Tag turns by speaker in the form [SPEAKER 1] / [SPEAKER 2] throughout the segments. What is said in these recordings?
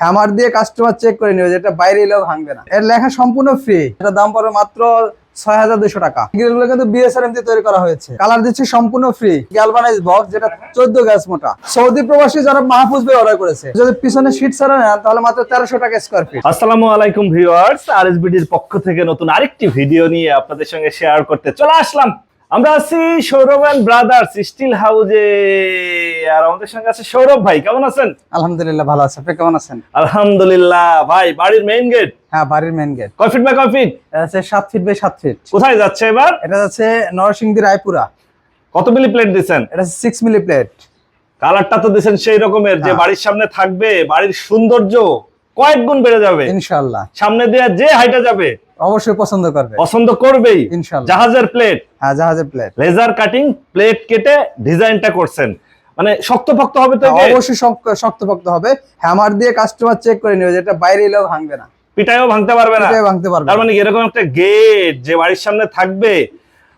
[SPEAKER 1] Hammer দিয়ে customer check করে নেবে যেটা বাইরে এলেও ভাঙবে না। এর লেখা সম্পূর্ণ ফ্রি এটা দাম পড়বে মাত্র টাকা। স্কোয়ার
[SPEAKER 2] আরএসবিডির পক্ষ থেকে নতুন আরেকটি ভিডিও নিয়ে আপনাদের সঙ্গে শেয়ার করতে চলে আসলাম। আমরা আছি সৌরভ ব্রাদার্স স্টিল হাউজে আর আমাদের সঙ্গে আছে সৌরভ ভাই কেমন আছেন?
[SPEAKER 1] আলহামদুলিল্লাহ ভালো আছে আপনি কেমন আছেন?
[SPEAKER 2] আলহামদুলিল্লাহ ভাই বাড়ির মেইন গেট
[SPEAKER 1] হ্যাঁ বাড়ির মেন গেট
[SPEAKER 2] কয় ফিট বাই কয় ফিট
[SPEAKER 1] সাত ফিট বাই ফিট
[SPEAKER 2] কোথায় যাচ্ছে এবার?
[SPEAKER 1] এটা যাচ্ছে নরসিংদী রায়পুরা।
[SPEAKER 2] কত মিলি প্লেট
[SPEAKER 1] এটা মিলি প্লেট
[SPEAKER 2] কালারটা তো সেই রকমের যে
[SPEAKER 1] হ্যাঁ।
[SPEAKER 2] বাড়ির সামনে থাকবে বাড়ির সৌন্দর্য কয়েক গুণ বেড়ে যাবে।
[SPEAKER 1] ইনশাল্লাহ
[SPEAKER 2] সামনে দিয়ে যে হাইটা যাবে
[SPEAKER 1] অবশ্যই পছন্দ করবে।
[SPEAKER 2] পছন্দ করবেই। জাহাজের প্লেট
[SPEAKER 1] হ্যাঁ জাহাজের প্লেট
[SPEAKER 2] লেজার কাটিং প্লেট কেটে ডিজাইনটা করছেন। মানে শক্তপোক্ত হবে তো
[SPEAKER 1] অবশ্যই শক্ত- শক্তপোক্ত হবে। হ্যামার দিয়ে কাস্টমার চেক করে নেবে যেটা বাইরে এলেও ভাঙবে না।
[SPEAKER 2] পিটাইও ভাঙতে পারবে না।
[SPEAKER 1] এটাই ভাঙতে পারবে
[SPEAKER 2] তার মানে এরকম একটা গেট যে বাড়ির সামনে থাকবে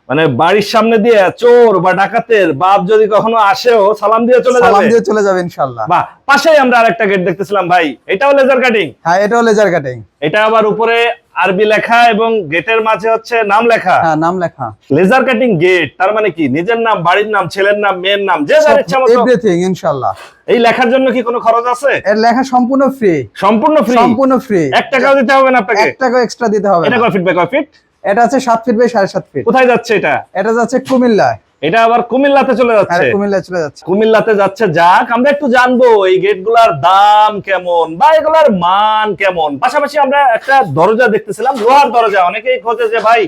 [SPEAKER 2] মানে বাড়ির সামনে দিয়ে চোর বা ডাকাতের বাপ যদি কখনো আসেও সালাম দিয়ে চলে যাবে?
[SPEAKER 1] সালাম দিয়ে চলে যাবে ইনশাল্লাহ
[SPEAKER 2] বাহ পাশেই আমরা আরেকটা গেট দেখতেছিলাম ভাই। এটাও লেজার কাটিং
[SPEAKER 1] হ্যাঁ এটাও লেজার কাটিং
[SPEAKER 2] এটা আবার উপরে আরবি লেখা এবং গেটের মাঝে হচ্ছে নাম লেখা।
[SPEAKER 1] হ্যাঁ নাম লেখা।
[SPEAKER 2] লেজার কাটিং গেট তার মানে কি? নিজের নাম বাড়ির নাম ছেলের নাম মেয়ের নাম যে যার ইচ্ছা মতো।
[SPEAKER 1] এভরিথিং ইনশাল্লাহ
[SPEAKER 2] এই লেখার জন্য কি কোনো খরচ আছে?
[SPEAKER 1] এর লেখা সম্পূর্ণ ফ্রি
[SPEAKER 2] সম্পূর্ণ ফ্রি
[SPEAKER 1] সম্পূর্ণ ফ্রি
[SPEAKER 2] এক টাকাও দিতে হবে না আপনাকে?
[SPEAKER 1] এক টাকা এক্সট্রা দিতে হবে
[SPEAKER 2] এটা। কয় ফিট বাই কয় ফিট
[SPEAKER 1] এটা আছে সাত ফিট বাই সাড়ে সাত ফিট
[SPEAKER 2] কোথায় যাচ্ছে এটা?
[SPEAKER 1] এটা যাচ্ছে কুমিল্লায়।
[SPEAKER 2] এটা আবার কুমিল্লাতে চলে যাচ্ছে।
[SPEAKER 1] কুমিল্লায় চলে যাচ্ছে।
[SPEAKER 2] কুমিল্লাতে যাচ্ছে। যাক আমরা একটু জানব এই গেটগুলার দাম কেমন বা এগুলার মান কেমন। পাশাপাশি আমরা একটা দরজা দেখতেছিলাম লোহার দরজা। অনেকেই খোঁজে যে ভাই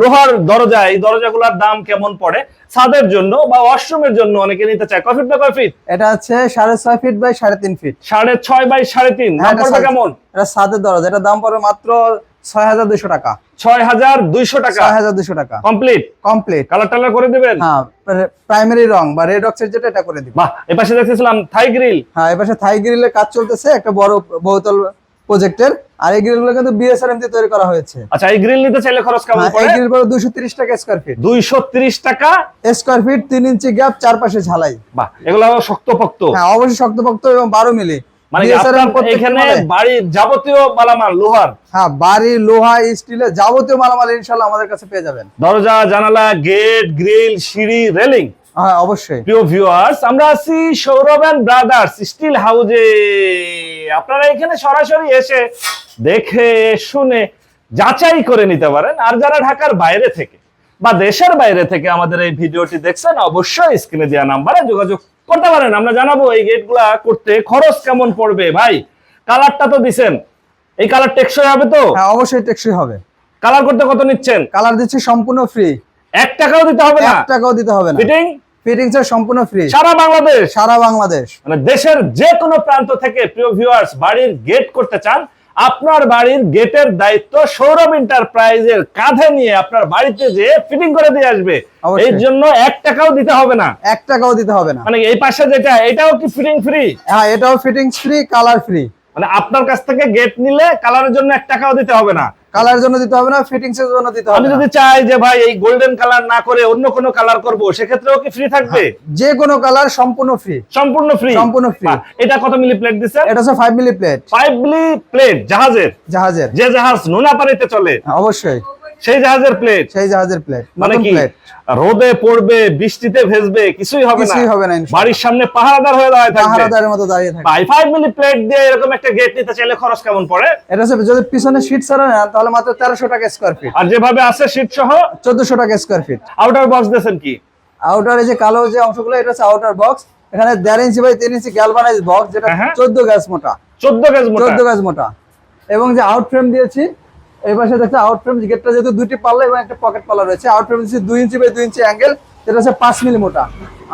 [SPEAKER 2] লোহার দরজা এই দরজাগুলার দাম কেমন পড়ে? ছাদের জন্য বা ওয়াশরুমের জন্য অনেকে নিতে চায়। কয় ফিট বা কয় ফিট?
[SPEAKER 1] এটা আছে সাড়ে ছয় ফিট বাই সাড়ে তিন ফিট।
[SPEAKER 2] সাড়ে ছয় বাই সাড়ে তিন। দাম পড়বে কেমন?
[SPEAKER 1] এটা সাতের দরজা। এটা দাম পড়বে মাত্র ছয় হাজার দুশো টাকা।
[SPEAKER 2] ছয় হাজার দুইশো টাকা।
[SPEAKER 1] ছয় হাজার দুশো টাকা।
[SPEAKER 2] কমপ্লিট
[SPEAKER 1] কমপ্লিট
[SPEAKER 2] কালার টালার করে দিবেন?
[SPEAKER 1] হ্যাঁ প্রাইমারি রং বা রেড অক্সাইড যেটা এটা করে দিব
[SPEAKER 2] এপাশে দেখতেছিলাম থাই গ্রিল
[SPEAKER 1] হ্যাঁ এপাশে থাই গ্রিলের কাজ চলতেছে একটা বড় বহুতল প্রজেক্টের আর এই গ্রিলগুলো কিন্তু বিএসআরএম দিয়ে তৈরি করা হয়েছে।
[SPEAKER 2] আচ্ছা এই গ্রিল নিতে চাইলে খরচ কেমন
[SPEAKER 1] হ্যাঁ, এই গ্রিল পড়ে টাকা স্কোয়ার ফিট
[SPEAKER 2] দুইশো তিরিশ টাকা?
[SPEAKER 1] স্কোয়ার ফিট ইঞ্চি গ্যাপ চারপাশে ঝালাই।
[SPEAKER 2] বাহ এগুলো শক্তপোক্ত।
[SPEAKER 1] হ্যাঁ অবশ্যই শক্তপোক্ত এবং বারো মিলি।
[SPEAKER 2] মানে কি
[SPEAKER 1] BSRM
[SPEAKER 2] এখানে
[SPEAKER 1] মালে-
[SPEAKER 2] যাবতীয় মালামাল লোহার।
[SPEAKER 1] হ্যাঁ বাড়ি লোহা স্টিলের যাবতীয় মালামাল ইনশাল্লাহ আমাদের কাছে পেয়ে যাবেন।
[SPEAKER 2] দরজা জানালা গেট গ্রিল সিঁড়ি রেলিং।
[SPEAKER 1] হ্যাঁ অবশ্যই।
[SPEAKER 2] প্রিয় ভিউয়ার্স আমরা আছি সৌরভ ব্রাদার্স স্টিল হাউজে আপনারা এখানে সরাসরি এসে দেখে শুনে যাচাই করে নিতে পারেন। আর যারা ঢাকার বাইরে থেকে বা দেশের বাইরে থেকে আমাদের এই ভিডিওটি দেখছেন অবশ্যই স্ক্রিনে দেওয়া নাম্বারে যোগাযোগ করতে পারেন আমরা জানাব এই গেটগুলা করতে খরচ কেমন পড়বে। ভাই কালারটা তো দিছেন। এই কালার টেকসই হবে তো?
[SPEAKER 1] হ্যাঁ অবশ্যই টেকসই হবে।
[SPEAKER 2] কালার করতে কত নিচ্ছেন?
[SPEAKER 1] কালার দিচ্ছি সম্পূর্ণ ফ্রি
[SPEAKER 2] এক টাকাও দিতে হবে না?
[SPEAKER 1] এক টাকাও দিতে হবে না।
[SPEAKER 2] ফিটিং
[SPEAKER 1] ফিটিংস এর সম্পূর্ণ ফ্রি
[SPEAKER 2] সারা বাংলাদেশ?
[SPEAKER 1] সারা বাংলাদেশ।
[SPEAKER 2] মানে দেশের যে কোনো প্রান্ত থেকে প্রিয় ভিউয়ার্স বাড়ির গেট করতে চান আপনার বাড়ির গেটের দায়িত্ব সৌরভ এন্টারপ্রাইজের কাঁধে নিয়ে আপনার বাড়িতে যে ফিটিং করে দিয়ে আসবে
[SPEAKER 1] এর
[SPEAKER 2] এই জন্য এক টাকাও দিতে হবে না।
[SPEAKER 1] এক টাকাও দিতে হবে না।
[SPEAKER 2] মানে এই পাশে যেটা এটাও কি ফিটিং ফ্রি?
[SPEAKER 1] হ্যাঁ এটাও ফিটিং ফ্রি কালার ফ্রি।
[SPEAKER 2] মানে আপনার কাছ থেকে গেট নিলে কালারের জন্য এক টাকাও দিতে হবে না।
[SPEAKER 1] কালার জন্য দিতে হবে না ফিটিংস এর জন্য দিতে হবে
[SPEAKER 2] আমি যদি চাই যে ভাই এই গোল্ডেন কালার না করে অন্য কোন কালার করব সেক্ষেত্রেও কি ফ্রি থাকবে?
[SPEAKER 1] যে কোনো কালার সম্পূর্ণ ফ্রি
[SPEAKER 2] সম্পূর্ণ ফ্রি
[SPEAKER 1] হ্যাঁ। সম্পূর্ণ ফ্রি
[SPEAKER 2] এটা কত মিলি প্লেট দিছে
[SPEAKER 1] এটা হচ্ছে 5 মিলি প্লেট
[SPEAKER 2] 5 মিলি প্লেট জাহাজের?
[SPEAKER 1] জাহাজের।
[SPEAKER 2] যে জাহাজ নোনা পানিতে চলে
[SPEAKER 1] হ্যাঁ, অবশ্যই।
[SPEAKER 2] সেই জাহাজের প্লেট
[SPEAKER 1] সেই জাহাজের প্লেট
[SPEAKER 2] মানে কি? রোদে পড়বে বৃষ্টিতে ভেজবে কিছুই হবে না।
[SPEAKER 1] কিছুই হবে না
[SPEAKER 2] বাড়ির সামনে পাহারাদার হয়ে দাঁড়ায় থাকবে।
[SPEAKER 1] পাহারাদারের মতো দাঁড়িয়ে থাকে
[SPEAKER 2] ভাই মিলি প্লেট দিয়ে এরকম একটা গেট নিতে চাইলে খরচ কেমন পড়ে?
[SPEAKER 1] এটা হচ্ছে যদি পিছনে সিট ছাড়া নেন তাহলে মাত্র তেরোশো টাকা স্কোয়ার ফিট
[SPEAKER 2] আর যেভাবে আছে শীত সহ?
[SPEAKER 1] চোদ্দশো টাকা স্কোয়ার ফিট
[SPEAKER 2] আউটার বক্স দিয়েছেন কি?
[SPEAKER 1] আউটার যে কালো যে অংশগুলো এটা হচ্ছে আউটার বক্স এখানে দেড় ইঞ্চি বাই তিন ইঞ্চি গ্যালভানাইজ বক্স যেটা
[SPEAKER 2] হ্যাঁ, হ্যাঁ।
[SPEAKER 1] চোদ্দ গ্যাস মোটা।
[SPEAKER 2] চোদ্দ গেজ মোটা।
[SPEAKER 1] চোদ্দ গ্যাস মোটা। এবং যে আউট ফ্রেম দিয়েছি এই পাশে দেখছে আউট ফ্রেম গেটটা যেহেতু দুইটি পাল্লা এবং একটা পকেট পাল্লা রয়েছে আউট ফ্রেম দিচ্ছে দুই ইঞ্চি বাই দুই ইঞ্চি অ্যাঙ্গেল যেটা হচ্ছে পাঁচ মিলি মোটা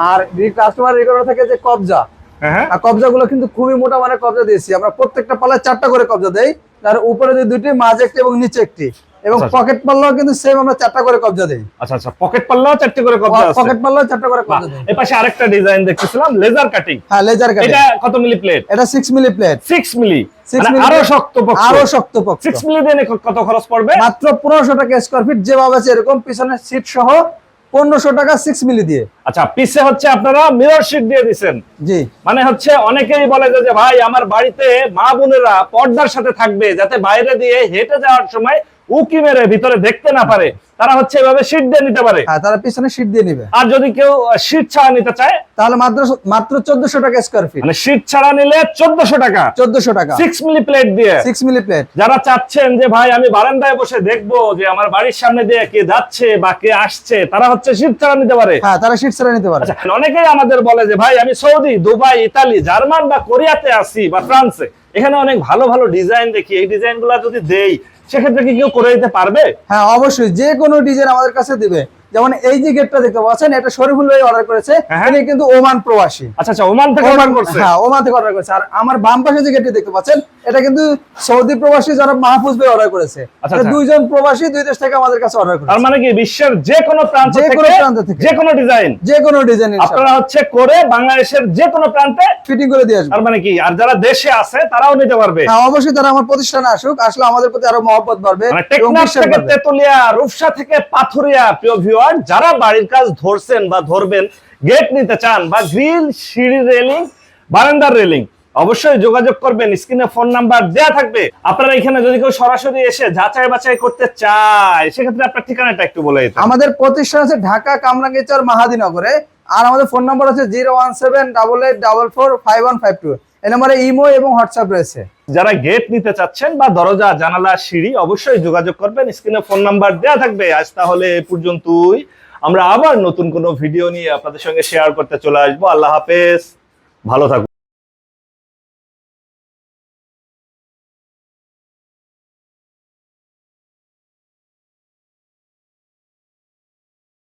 [SPEAKER 1] আর কাস্টমার রেকর্ড থাকে যে কবজা
[SPEAKER 2] হ্যাঁ, গুলো
[SPEAKER 1] আর কিন্তু খুবই মোটা মানে কবজা দিয়েছি। আমরা প্রত্যেকটা পাল্লায় চারটা করে কবজা দেই তার উপরে দুইটি মাঝে একটি এবং নিচে একটি। এবং
[SPEAKER 2] আচ্ছা, আচ্ছা।
[SPEAKER 1] পকেট পাল্লাও কিন্তু সেম আমরা চারটা করে কবজা দেই।
[SPEAKER 2] আচ্ছা আচ্ছা পকেট পাল্লাও চারটে করে কবজা আছে।
[SPEAKER 1] পকেট পাল্লাও চারটা করে কবজা দেই।
[SPEAKER 2] এই পাশে আরেকটা ডিজাইন দেখতেছিলাম লেজার কাটিং
[SPEAKER 1] হ্যাঁ লেজার কাটিং
[SPEAKER 2] এটা কত মিলি প্লেট
[SPEAKER 1] এটা six milli plate
[SPEAKER 2] six milli মানে আরও
[SPEAKER 1] plate। আরও শক্ত পক্ষ
[SPEAKER 2] মিলি দিয়ে কত খরচ পড়বে?
[SPEAKER 1] মাত্র পনেরোশো টাকা স্কোয়ার ফিট যেভাবে আছে এরকম পিছনে সিট সহ পনেরোশো টাকা সিক্স মিলি দিয়ে।
[SPEAKER 2] আচ্ছা পিছে হচ্ছে আপনারা মিরর শিট দিয়ে দিছেন।
[SPEAKER 1] জি।
[SPEAKER 2] মানে হচ্ছে অনেকেই বলে যে ভাই আমার বাড়িতে মা বোনেরা পর্দার সাথে থাকবে যাতে বাইরে দিয়ে হেঁটে যাওয়ার সময় উকি মেরে ভিতরে দেখতে না পারে তারা হচ্ছে এভাবে শীট দিয়ে নিতে পারে।
[SPEAKER 1] হ্যাঁ তারা পিছনে সিট দিয়ে নিবে।
[SPEAKER 2] আর যদি কেউ শীট ছাড়া নিতে চায়
[SPEAKER 1] তাহলে মাত্র মাত্র চোদ্দশো টাকা স্কোয়ার ফিট
[SPEAKER 2] মানে শীট ছাড়া নিলে চোদ্দশো টাকা।
[SPEAKER 1] চোদ্দশো টাকা।
[SPEAKER 2] সিক্স মিলি প্লেট দিয়ে।
[SPEAKER 1] সিক্স মিলি প্লেট
[SPEAKER 2] যারা চাচ্ছেন যে ভাই আমি বারান্দায় বসে দেখব যে আমার বাড়ির সামনে দিয়ে কে যাচ্ছে বা কে আসছে তারা হচ্ছে শীত ছাড়া নিতে পারে।
[SPEAKER 1] হ্যাঁ তারা সিট ছাড়া নিতে পারে।
[SPEAKER 2] আচ্ছা অনেকেই আমাদের বলে যে ভাই আমি সৌদি দুবাই ইতালি জার্মান বা কোরিয়াতে আছি বা ফ্রান্সে। এখানে অনেক ভালো ভালো ডিজাইন দেখি। এই ডিজাইনগুলা যদি দেই সেক্ষেত্রে কি কেউ করে দিতে পারবে?
[SPEAKER 1] হ্যাঁ অবশ্যই। যে কোনো ডিজাইন আমাদের কাছে দিবে। যেমন এই যে গেটটা দেখতে পাচ্ছেন এটা শরীফুল ভাই অর্ডার করেছে।
[SPEAKER 2] হ্যাঁ।
[SPEAKER 1] তিনি কিন্তু ওমান প্রবাসী।
[SPEAKER 2] আচ্ছা আচ্ছা ওমান থেকে অর্ডার করছে।
[SPEAKER 1] হ্যাঁ ওমান থেকে অর্ডার করেছে। আর আমার বাম পাশে যে গেটটি দেখতে পাচ্ছেন এটা কিন্তু সৌদি প্রবাসী যারা মাহফুজ ভাই অর্ডার করেছে।
[SPEAKER 2] আচ্ছা, আচ্ছা।
[SPEAKER 1] দুইজন প্রবাসী দুই দেশ থেকে আমাদের কাছে অর্ডার
[SPEAKER 2] তার
[SPEAKER 1] করেছে
[SPEAKER 2] মানে কি বিশ্বের যে কোনো প্রান্ত থেকে
[SPEAKER 1] যে কোনো প্রান্ত থেকে।
[SPEAKER 2] যে কোনো ডিজাইন
[SPEAKER 1] যে কোনো ডিজাইন
[SPEAKER 2] আপনারা হচ্ছে করে বাংলাদেশের যে কোনো প্রান্তে
[SPEAKER 1] ফিটিং করে দিয়ে আসবে
[SPEAKER 2] তার মানে কি? আর যারা দেশে আছে তারাও নিতে পারবে।
[SPEAKER 1] হ্যাঁ অবশ্যই তারা আমার প্রতিষ্ঠানে আসুক। আসলে আমাদের প্রতি আরও মহব্বত বাড়বে
[SPEAKER 2] মানে টেকনাফ থেকে তেতুলিয়া রূপসা থেকে পাথুরিয়া প্রিয় ভিউয়ার যারা বাড়ির কাজ ধরছেন বা ধরবেন গেট নিতে চান বা গ্রিল, সিঁড়ি রেলিং বারান্দার রেলিং অবশ্যই যোগাযোগ করবেন। স্ক্রিনে ফোন নাম্বার দেয়া থাকবে। আপনারা এখানে যদি কেউ সরাসরি এসে যাচাই বাছাই করতে চায়, সেক্ষেত্রে আপনার ঠিকানাটা একটু বলে
[SPEAKER 1] আমাদের প্রতিষ্ঠান আছে ঢাকা কামরাঙ্গিচর মাহাদিনগরে। আর আমাদের ফোন নাম্বার আছে zero one seven double eight double four five one five two. এই নম্বরে ইমো এবং হোয়াটসঅ্যাপ রয়েছে।
[SPEAKER 2] যারা গেট নিতে চাচ্ছেন বা দরজা, জানালা, সিঁড়ি, অবশ্যই যোগাযোগ করবেন। স্ক্রিনে ফোন নাম্বার দেওয়া থাকবে। আজ তাহলে এ পর্যন্তই। আমরা আবার নতুন কোনো ভিডিও নিয়ে আপনাদের সঙ্গে শেয়ার করতে চলে আসব। আল্লাহ হাফেজ। ভালো থাকুন।